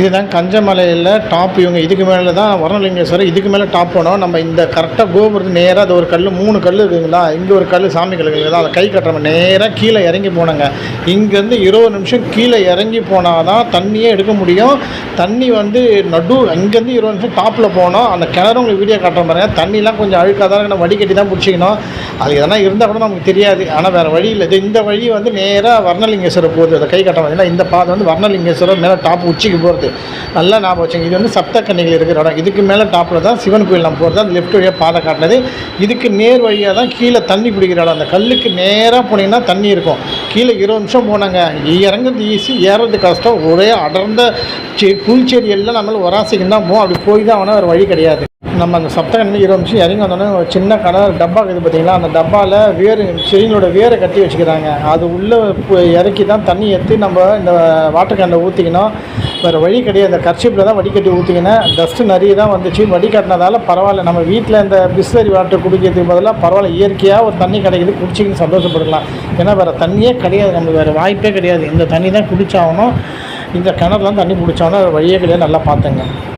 இதுதான் கஞ்சமலையில் டாப் இவங்க இதுக்கு மேலே தான் வரணலிங்கேஸ்வரர் இதுக்கு மேலே டாப் போனோம். நம்ம இந்த கரெக்டாக கோபுரத்து நேராக அது ஒரு கல் மூணு கல் இருக்குங்களா? இங்கே ஒரு கல் சாமி கல் இருக்குங்களா? அதை கை கட்டுற நேராக கீழே இறங்கி போனோங்க. இங்கேருந்து இருபது நிமிஷம் கீழே இறங்கி போனால் தான் தண்ணியே எடுக்க முடியும். தண்ணி வந்து நடு இங்கேருந்து இருபது நிமிஷம் டாப்பில் போனோம். அந்த கிணறு உங்களுக்கு வீடியோ காட்டுற பாருங்க. தண்ணிலாம் கொஞ்சம் அழுக்காக தான் நம்ம வடிகட்டி தான் பிடிச்சிக்கணும். அது எதனா இருந்தால் கூட நமக்கு தெரியாது. ஆனால் வேறு வழி இல்லை. இது இந்த வழி வந்து நேராக வர்ணலிங்கேஸ்வரர் போகுது. அதை கை கட்ட பார்த்தீங்கன்னா இந்த பாதை வந்து வர்ணலிங்கேஸ்வரர் மேலே டாப் உச்சிக்கு போகிறது நல்லா ஞாபகம் வச்சுங்க. இது வந்து சப்தக்கன்னிகள் இருக்கிற இடம். இதுக்கு மேலே டாப்பில் தான் சிவன் கோயில் நம்ம போகிறது அந்த லெஃப்ட் வழியாக பாதை காட்டினது. இதுக்கு நேர் வழியாக தான் கீழே தண்ணி பிடிக்கிற இடம். அந்த கல்லுக்கு நேராக போனீங்கன்னா தண்ணி இருக்கும். கீழே இருபது நிமிஷம் போனாங்க. இறங்குறது ஈஸி ஏறது கஷ்டம். ஒரே அடர்ந்த செ புல்ச்செடி எல்லாம் நம்மள ஒராசிக்கு தான் போகும் அப்படி போய் தான் ஆனால் ஒரு வழி கிடையாது. நம்ம அந்த சப்தகண்ணி இருபது நிமிஷம் இறங்கி வந்தோடனே ஒரு சின்ன கடை டப்பா இருக்குது பார்த்தீங்களா? அந்த டப்பாவில் வேறு செடிகளோட வேரை கட்டி வச்சுக்கிறாங்க. அது உள்ளே இறக்கி தான் தண்ணி எடுத்து நம்ம இந்த வாட்டர் கேனில் ஊற்றிக்கணும் வேறு வழி கிடையாது. அந்த கர்ச்சிப்பில் தான் வடிகட்டி ஊற்றிங்கன்னா டஸ்ட்டு நிறைய தான் வந்துச்சு. வடிகட்டினதால பரவாயில்ல. நம்ம வீட்டில் இந்த பிஸ்லரி வாட்டர் குடிக்கிறதுக்கு பதிலாக பரவாயில்ல. இயற்கையாக ஒரு தண்ணி கிடைக்குது குடிச்சிக்கின்னு சந்தோஷப்படலாம் ஏன்னா வேறு தண்ணியே கிடையாது. நம்மளுக்கு வேறு வாய்ப்பே கிடையாது. இந்த தண்ணி தான் குடித்தாகணும் இந்த கிணறுலாம் தண்ணி பிடிச்சாகணும் வழியே கிடையாது. நல்லா பார்த்துங்க.